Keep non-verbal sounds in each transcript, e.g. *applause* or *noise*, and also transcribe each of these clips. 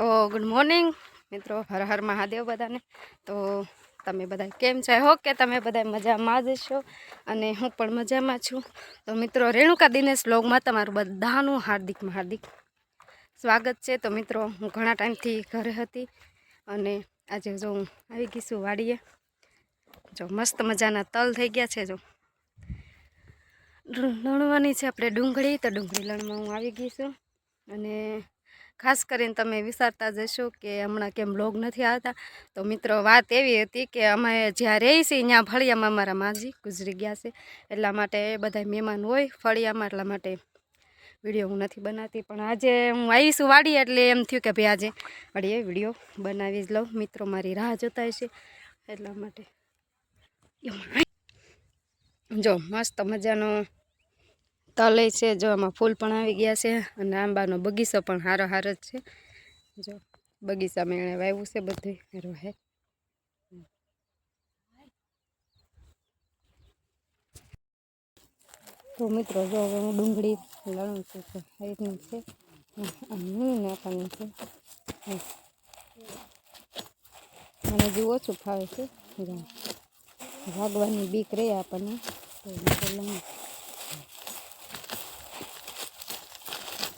તો good morning મિત્રો, હર હર મહાદેવ બધાને. તો તમે બધા કેમ છે? હો કે તમે બધા મજામાં જ છો અને હું પણ મજામાં છું. તો મિત્રો, રેણુકા દિનેશ બ્લોગમાં તમારું બધાનું હાર્દિક હાર્દિક સ્વાગત છે. તો મિત્રો, હું ઘણા ટાઈમથી ઘરે હતી અને આજે જો હું આવી ગઈ છું વાડીએ. જો મસ્ત મજાના તલ થઈ ગયા છે જો. લણવાની છે આપણે ડુંગળી, તો ડુંગળી લણવા હું આવી ગઈ છું. અને ખાસ કરીને તમે વિચારતા જશો કે હમણાં કેમ બ્લોગ નથી આવતા. તો મિત્રો, વાત એવી હતી કે અમે જ્યાં રહીએ છીએ ત્યાં ફળિયામાં મારા માજી ગુજરી ગયા છે. એટલા માટે બધા મહેમાન હોય ફળિયામાં, એટલા માટે વીડિયો હું નથી બનાવતી પણ આજે હું આવીશું વાડી એટલે એમ થયું કે ભાઈ આજે વાડીએ વીડિયો બનાવી જ લઉં. મિત્રો, મારી રાહ જોતા હશે. એટલા માટે. જો, મસ્ત મજાનો તલે છે, જો આમાં ફૂલ પણ આવી ગયા છે અને આંબાનો બગીચો પણ હારો હારો જ છે. જો બગીચામાં એણે વાવ્યું છે બધું, હારો હે. તો મિત્રો, જો હવે હું ડુંગળી લણું છું તો આ રીતનું છે. આનું નાખવાનું છે. મને જે ઓછું ફાવે છે. જો ભાગવાની બીક રહે આપણને. તો લણું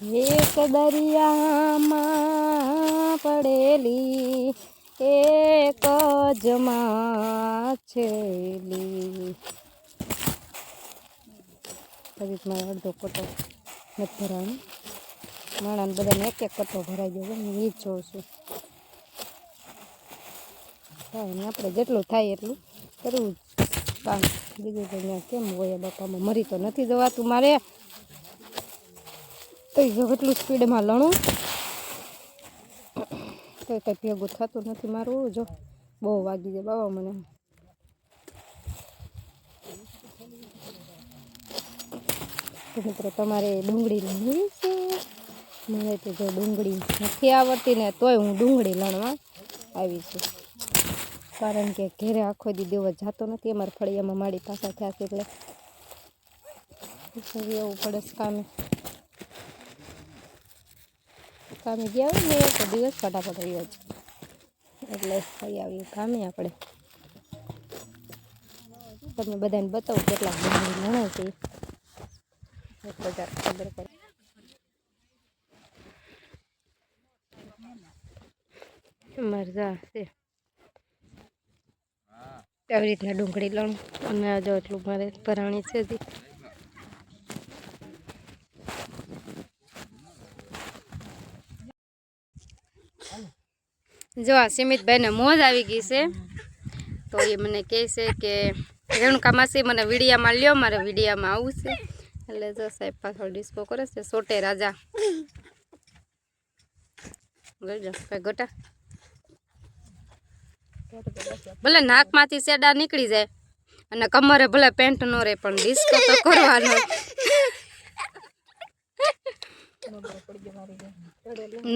એક દરિયામાં પડેલી, એક જ માછલી. પછી મારો અડધો કટો નથી ભરાવાનો માણાને બધાને એક એક કટો ભરાઈ ગયો હું એ જોઉં છું. થાય આપણે જેટલું થાય એટલું કરવું કામ બીજું તો કેમ હોય બાપામાં? મરી તો નથી જવાતું મારે. તો જો કેટલું સ્પીડમાં લણું. તો કંઈ ભેગું થતું નથી મારું, જો બહુ વાગી જાય બાબા મને. મિત્રો, તમારે ડુંગળી લણવી છે. મને તો જો ડુંગળી નથી આવડતી ને તોય હું ડુંગળી લણવા આવી છું. કારણ કે ઘેરે આખો દી દિવસ જતો નથી, અમારા ફળિયામાં માડી પાછા થયા છે એટલે. એવું પડે કામે. કામે ગયા હોય ને, તો દિવસ ફટાફટ રહ્યો છે. એટલે થઈ આવીએ કામે આપણે. તમે બધાને બતાવું કેટલા લણે છે. ખબર પડે. મરજા છે. આવી રીતના ડુંગળી લણું અને આજે એટલું મારે પરાણી છે જો આ સિમિતભાઈને મોજ આવી ગઈ છે. તો એ મને કહે છે કે, રેણુકા માસી, મને વિડીયામાં લ્યો, મારે વિડીયામાં આવું છે. એટલે જો સાહેબ પાછળ ડિસ્કો કરે છે, સોટે રાજા. ગોટા. ભલે નાકમાંથી સેડા નીકળી જાય, અને કમરે ભલે પેન્ટ નો રહે, પણ ડિસ્કો તો કરવાનો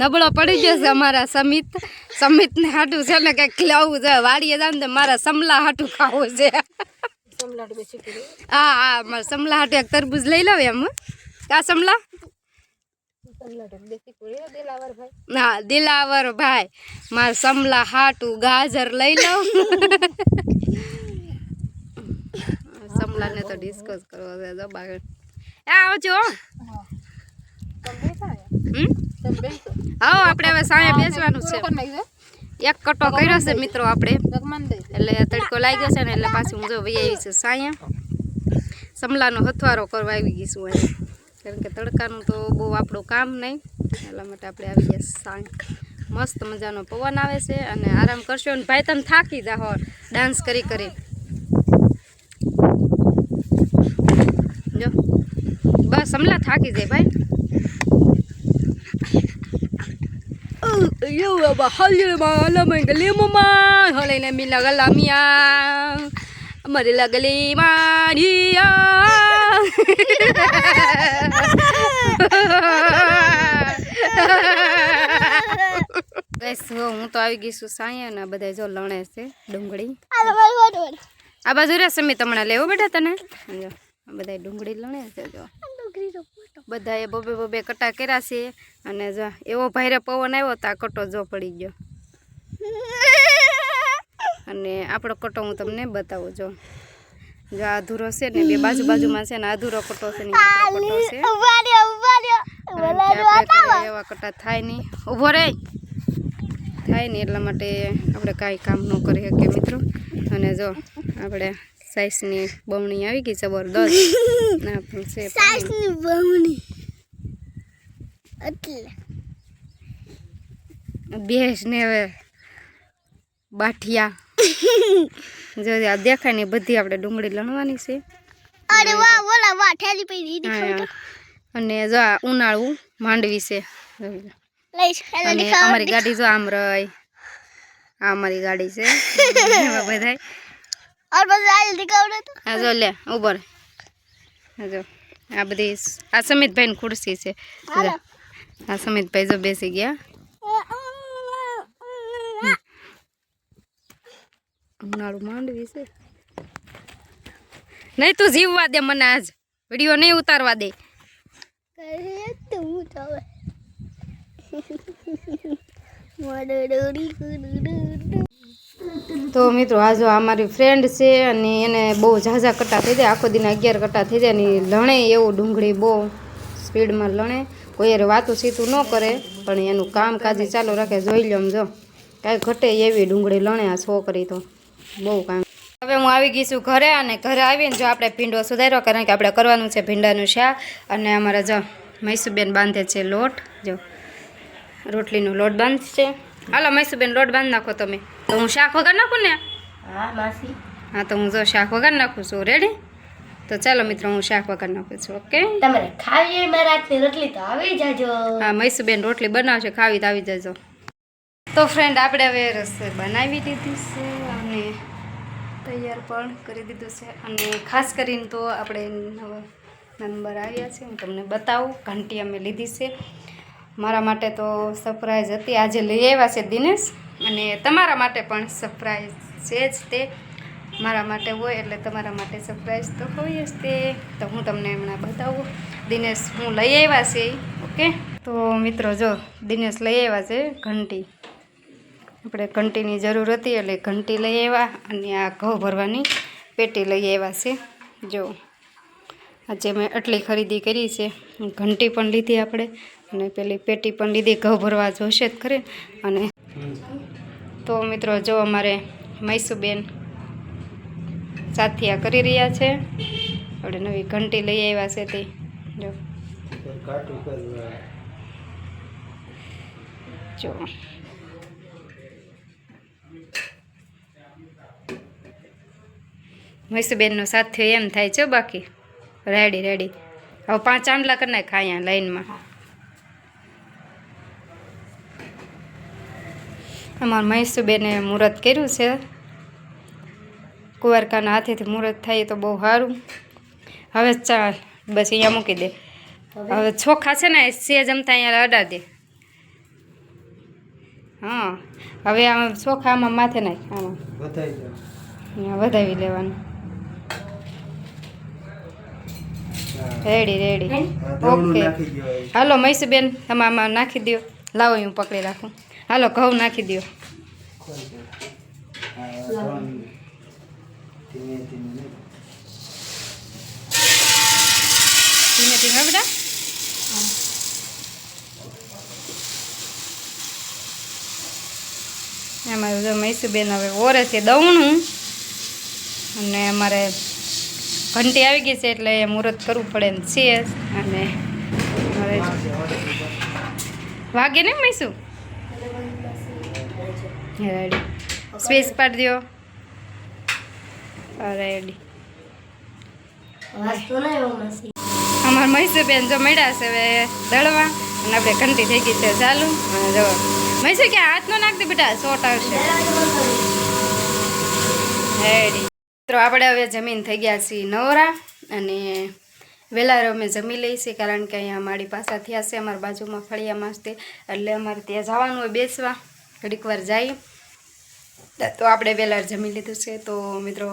નબળો પડી ગયો છે અમારા સમિત. સમિત ને હાટું છે ને કંઈક લાવવું છે. વાડીએ જાવ ને મારા સમલા હાટું ખાવું છે. હા હા, મારા સમલા હાટું એક તરબૂજ લઈ લઉં એમ. કા સમલા? દિલાવર ભાઈ. મારે સમલા હાટું ગાજર લઈ લઉં. સમલાને તો ડિસ્કસ કરવો છે જો બાગડ હા આપણે હવે સાંજે બેસવાનું છે એક કટો કર્યો છે મિત્રો આપણે એટલે તડકો લાગ્યો છે ને એટલે પાછું હું જો વહી આવી છે સાંયા સમલાનો હથવારો કરવા આવી ગઈ છું કારણ કે તડકાનું તો બહુ આપણું કામ નહીં એટલા માટે આપણે આવી ગયા સાંજ મસ્ત મજાનો પવન આવે છે અને આરામ કરશો અને ભાઈ તમે થાકી જાઓ ડાન્સ કરી કરી જો બસ સમલા થાકી જાય ભાઈ હું તો આવી ગઈ છું સાયા ને બધા જો લણે છે ડુંગળી આ બાજુ રહેશે મેં તમને લેવો બેટા તને બધા ડુંગળી લણે છે જો બધાએ બબે બબે કટા કર્યા છે. અને જો એવો ભાઈરે પવન આવ્યો તો આ કટો જો પડી ગયો. અને આપણો કટો હું તમને બતાવું જો. જો આ અધૂરો છે ને બે બાજુ બાજુમાં છે ને અધૂરો કટો છે ને કટો છે. એવા કટા થાય નહીં. ઊભો રહે. થાય નહીં એટલા માટે આપણે કાંઈ કામ ન કરી શકીએ મિત્રો? અને જો આપણે સાઈઝની બમણી આવી ગઈ જબરદસ્ત. *laughs* ના પણ છે પાણી. ભેંસ ને હવે બાઠિયા. *laughs* જો આ દેખાય ને બધી આપણે ડુંગળી લણવાની છે. અરે વાહ હા. અને જો આ ઉનાળું માંડવી છે. અને અમારી ગાડી જો આમ રહી આ અમારી ગાડી છે. *laughs* બધાય. और बस आयल दिखाओ तो આ જો લે ઉભર આ જો આ બધી આ સમિતભાઈની ખુરશી છે જો. આ સમિતભાઈ જો બેસી ગયા ઉનાળું માંડવી છે નહીં તું જીવવા દે મને આજ વિડીયો નહીં ઉતારવા દે करे तू तो મોડોડી તો મિત્રો, આ જો આ મારી ફ્રેન્ડ છે અને એને બહુ ઝાઝા કટા થઈ જાય. આખો દિન અગિયાર કટા થઈ જાય અને લણે એવું ડુંગળી બહુ સ્પીડમાં લણે. કોઈ વાતું સીતું ન કરે, પણ એનું કામ કાજી ચાલુ રાખે. જોઈ લો જો. કાંઈ ઘટે એવી ડુંગળી લણે આ છોકરી તો. બહુ કામ. હવે હું આવી ગઈ છું ઘરે અને ઘરે આવીને જો આપણે ભીંડો સુધાર્યો, કારણ કે આપણે કરવાનું છે ભીંડાનું શાક. અને અમારા જો મૈસુબેન બાંધે છે લોટ. જો રોટલીનો લોટ બાંધશે. હાલો મૈસુબેન, લોટ બાંધી નાખો તમે. તો હું શાક વગર નાખું ને? હા માસી. હા તો હું જો શાક વગર નાખું છું. રેડી તો ચાલો મિત્રો હું શાક વગર નાખું છું ઓકે તમારે ખાવી માં રોટલી તો આવી જાજો. હા મૈસુબેન રોટલી બનાવશે ખાવી તો આવી જજો. તો ફ્રેન્ડ આપણે હવે રસોઈ બનાવી દીધી છે અને તૈયાર પણ કરી દીધું છે. અને ખાસ કરીને તો આપણે નવા નંબર આવ્યા છે હું તમને બતાવું ઘંટી અમે લીધી છે. મારા માટે તો સરપ્રાઈઝ હતી. આજે લઈ આવ્યા છે દિનેશ. અને તમારા માટે પણ સરપ્રાઈઝ છે જ તે. મારા માટે હોય એટલે તમારા માટે સરપ્રાઈઝ તો હોય જ તે. તો હું તમને હમણાં બતાવું. દિનેશ હું લઈ આવ્યા છે, ઓકે? તો મિત્રો જો, દિનેશ લઈ આવ્યા છે ઘંટી. આપણે ઘંટીની જરૂર હતી એટલે ઘંટી લઈ આવ્યા અને આ ઘઉં ભરવાની પેટી લઈ આવ્યા છે. જો, આજે મેં આટલી ખરીદી કરી છે. ઘંટી પણ લીધી આપણે અને પેલી પેટી પણ લીધી. ઘઉં ભરવા જોશે જ ખરી. અને તો મિત્રો જો અમારે મૈસુબેન સાથિયા કરી રહ્યા છે. આપણે નવી ઘંટી લઈ આવ્યા છે તે. જો. જો. મૈસુબેનનો સાથિયો એમ થાય છે બાકી. Ready ready. હવે પાંચ આંબલા કરી નાખ અહીંયા લાઈનમાં. અમારા મહેશુબેને મુહૂર્ત કર્યું છે. કુંવારકાના હાથેથી મુહૂર્ત થાય તો બહુ સારું. હવે ચાલ બસ અહીંયા મૂકી દે. હવે? ચોખા છે ને સેજ જમતા અહીંયા અડા દે. હા હવે આમ ચોખા આમાં માથે નાખ આમાં. અહીંયા વધાવી લેવાનું. Ready ready. ઓકે. હાલો મૈસુબેન તમે આમાં નાખી દો લાવો હું પકડી રાખું. હાલો, ઘઉં નાખી દો ધીમે ધીમે બેટા. અમારે જો મૈસુબેન હવે ઓરે છે દવણું અને અમારે ઘંટી આવી ગઈ છે એટલે એ મુહૂર્ત કરવું પડે ને છે. અને વાગે ને મૈસુ પાડી દો રેડી વાસ્તુ ના એવું માસી અમારા મૈસુબેન જો મળ્યા છે હવે દળવા અને આપણે ઘંટી થઈ ગઈ છે ચાલુ. અને જો મૈસુ ક્યાં હાથ નો નાખતી બેટા? શોટ આવશે. રેડી મિત્રો આપણે હવે જમીન થઈ ગયા છીએ નવરા અને વહેલા અમે જમી લઈએ છીએ કારણ કે અહીંયા મારી પાસા થયા છે, અમારા બાજુમાં ફળિયામાં જ એટલે અમારે ત્યાં જવાનું હોય બેસવા. ઘડીક વાર જઈએ. તો આપણે વહેલા જમી લીધું છે, તો મિત્રો,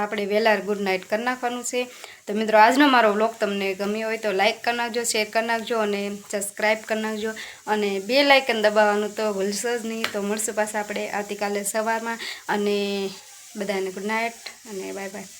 આપણે વહેલા ગુડ નાઇટ કરી નાખવાનું છે. તો મિત્રો, આજનો મારો વ્લોગ તમને ગમ્યો હોય તો લાઇક કરી નાખજો, શેર કરી નાખજો અને સબસ્ક્રાઈબ કરી નાખજો. અને બે લાઇકન દબાવવાનું તો ભૂલશો જ નહીં. તો મળશું પાછા આપણે આવતીકાલે સવારમાં. અને બધાને ગુડ નાઇટ અને બાય બાય.